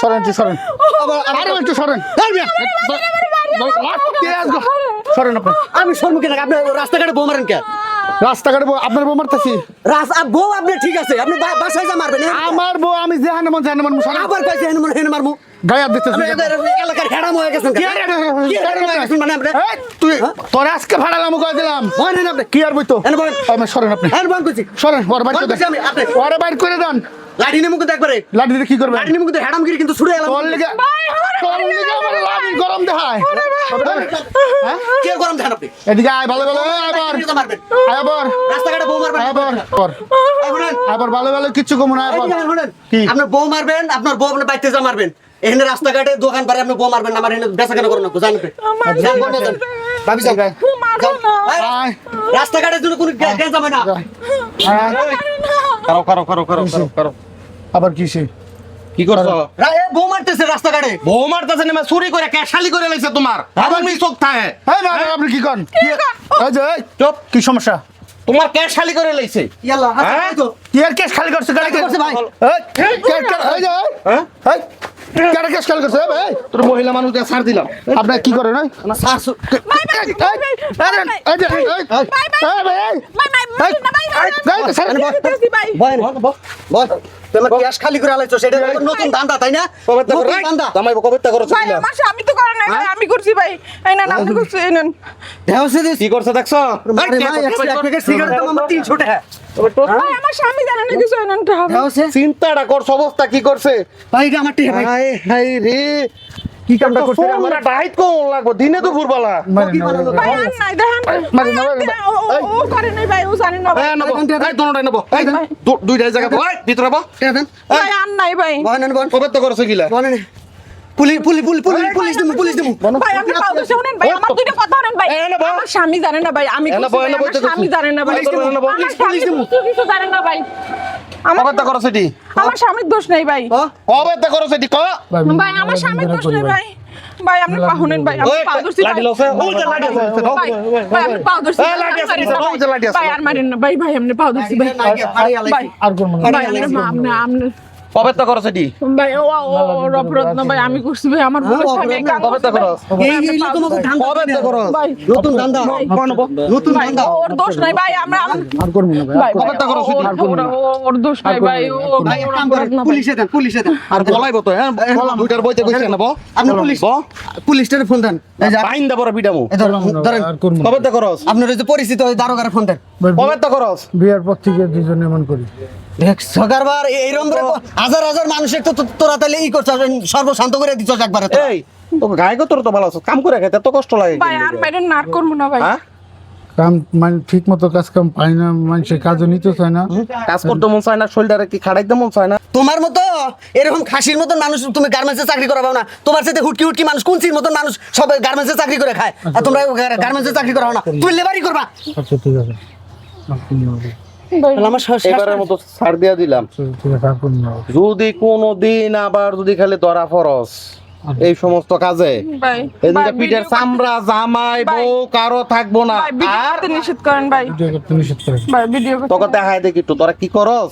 সরেন একটু সরেন। আরে একটু সরেন। এই মিয়া। কে আসবে? সরেন আপনি। আমি রাস্তাঘাটে বউ মারেন কে? রাস্তাঘাটে বউ- আপনার বউ মারতেছি। বউ আপনি ঠিক আছে আপনি বাসায় যা মারবেন আমার বউ আমি যেখানে মন যেখানে মন সরেন। আবার হেন মার হেন মারমু। গায়ে হাত দিতেছি আপনি এদের এলাকার হেডাম হয়ে গেছেন কি কে? আর- কি হেডাম হয়ে গেছেন মানে আপনি? তুই তোর আজকে ভাড়ালাম কয়ে দিলাম। কি আর বইতো? সরেন আপনি। কইছি। সরেন বাইর করে দেন। লাঠি নিয়ে মুখে একবারে লাঠি দিয়ে কি করবেন লাঠি নিয়ে মুখে হেডামগিরি কিন্তু ছুড়ে এলাম। তোর লিগে তোর লিগে আমার লাঠি গরম দেখায়। হ্যাঁ? কে গরম দেন আপনি? এদিকে আয় ভালো ভালো আয় আবার। মারবেন। আয় আবার। রাস্তাঘাটে বউ মারবেন। আবার আবার। আবার ভালো ভালো কিচ্ছু কমু না আবার। কি? আপনার বউ মারবেন আপনার বউ আপনার বাইতে যা মারবেন। এখানে রাস্তাঘাটে দোকান পারে আপনি বউ মারবেন আমার এখানে বেচা কেন করেন না জানবে ভাবি রাস্তাঘাটের জন্য কোনো গ্যাস যাবে না। করো করো করো করো করো। আবার কি সে কি করছ রা- এ বউ মারতেছে রাস্তাঘাটে বউ মারতেছে না চুরি করে ক্যাশালি করে লাইছে তোমার আবার মি চোখ থাকে এই না আপনি কি করেন এই যে চুপ কি সমস্যা তোমার ক্যাশালি করে লাইছে ইয়াল্লা হাত হ্যাঁ? তো কি আর কেস খালি করছে গাড়ি করছে ভাই। এই, কে- কে- এই যে এই, হ্যাঁ কেস খালি করছে ভাই তোর মহিলা মানুষ দিয়ে ছাড় দিলাম আপনার কি শাশু এই যে, এই, এই, এই, এই, ভাই, এই, এই, এই, ছাড়েন। বয় বয় তোমার গ্যাস খালি করে আলাইছো সেটা নতুন ধান্দা তাই না? নতুন ধান্দা। জামাই কবে তা ভাই আমার স্বামী তো করে নাই আমি করছি ভাই। এই না আপনি করছি এই নেন। দেহসে দিস। কি করছ দেখছ? আরে ভাই এক প্যাকেট সিগারেট দাম আমার 300 টাকা। ভাই আমার স্বামী জানে না কিছু এই নেন টাকা। চিন্তাটা করছ অবস্থা কি করছে? ভাই এটা আমার টিকে ভাই। হাই হাই রে। কি কামটা করছে রে আমার ডাইট কোন লাগবো। দিনে তো ঘুরবালা। মারেন কি না, বানালো? মারেন ভাই আর নাই দেখেন মারি না, ও- করে নাই ভাই ও জানে না। ভাই এই নেব। এই দোনোটাই নেব। এই দুইটাই জায়গা বল ভিতরে দেন। ভাই আর নাই ভাই। বয় নেন বয় কবে তো করছ গিলা। বয় নেন police police police police police police ভাই শুনেন ভাই আমার দুইটা কথা শুনেন ভাই। আমার স্বামী জানে না ভাই আমি ভাই, স্বামী জানে না ভাই। পুলিশ দেবো, কিছু কিছু জানে না ভাই। কবে করছ এটি আমার স্বামীর দোষ নেই ভাই কবে করছ এটি ক ভাই আমার স্বামীর দোষ নেই ভাই ভাই আপনি পাহুনেন ভাই আমি পাউ ধরছি লাঠি লছে, ওই যে লাঠি আছে, ভাই ভাই আমি পাউ ধরছি এই, লাঠি আছে, আর মারেন ওই যে লাঠি আছে। ভাই আর মারেন না ভাই ভাই আপনি পাউ ধরছি ভাই না গিয়ে ফাড়ি আলাইছি ভাই আর করব না ভাই আপনি আপনি আপনি কবে তো করছ এটি? ভাই ও ভাই আমি করছি ভাই আমার করছ এই এই করছ? ভাই নতুন ধান্দা। নতুন ধান্দা। ওর দোষ নাই ভাই আমরা আর করব না ভাই ভাই কবে তো করছ এটি? ওর- দোষ নাই ভাই ও। পুলিশে দেন পুলিশে দেন আর বলাইবো তো হ্যাঁ দুইটার বইতে কইছে না বল। আপনি পুলিশ। পুলিশটারে ফোন দেন। আইন দেবো বিডামু ধরেন কবে তো করস। আপনার ওই যে পরিচিত ওই দারোগারে ফোন দেন। কবে তো করস। বিয়ার পর থেকে দুজন এমন করি। দেখ সকারবার এই হাজার হাজার মানুষের তো তো- তোরা তাহলে ই করছ সর্বশান্ত করে দিছ একবারে তো। এই তো তোর তো ভালো আছো কাম করে খাইতে এত কষ্ট লাগে ভাই আর মারেন না আর না ভাই। কাম মানে ঠিক মতো কাজ কাম পাই না মানুষের কাজও নিতে চায় না। কাজ করতে মন চায় না শরীরটারে কি খাড়াইতে মন চায় না? তোমার মতো এরকম খাসির মতন মানুষ তুমি গার্মেন্টসে চাকরি করাবো না। তোমার সাথে হুটকি হুটকি মানুষ কুঞ্চির মতন মানুষ সব গার্মেন্টসে চাকরি করে খায়। আর তোমরা গার্মেন্টসে চাকরি করাও না। তুমি লেবারই করবা। আচ্ছা ঠিক আছে। এবারের মতো ছাড় দিয়া দিলাম। আচ্ছা। যদি কোনো দিন আবার যদি খালি ধরা ফরস এই সমস্ত কাজে। পিঠের চামড়া জামাই বউ কারও থাকব না। আর নিষেধ করেন ভাই। ভিডিও করতে নিষেধ করে ভাই ভিডিও করতে তোকে দেখায় দেখি একটু তোরা কি করস?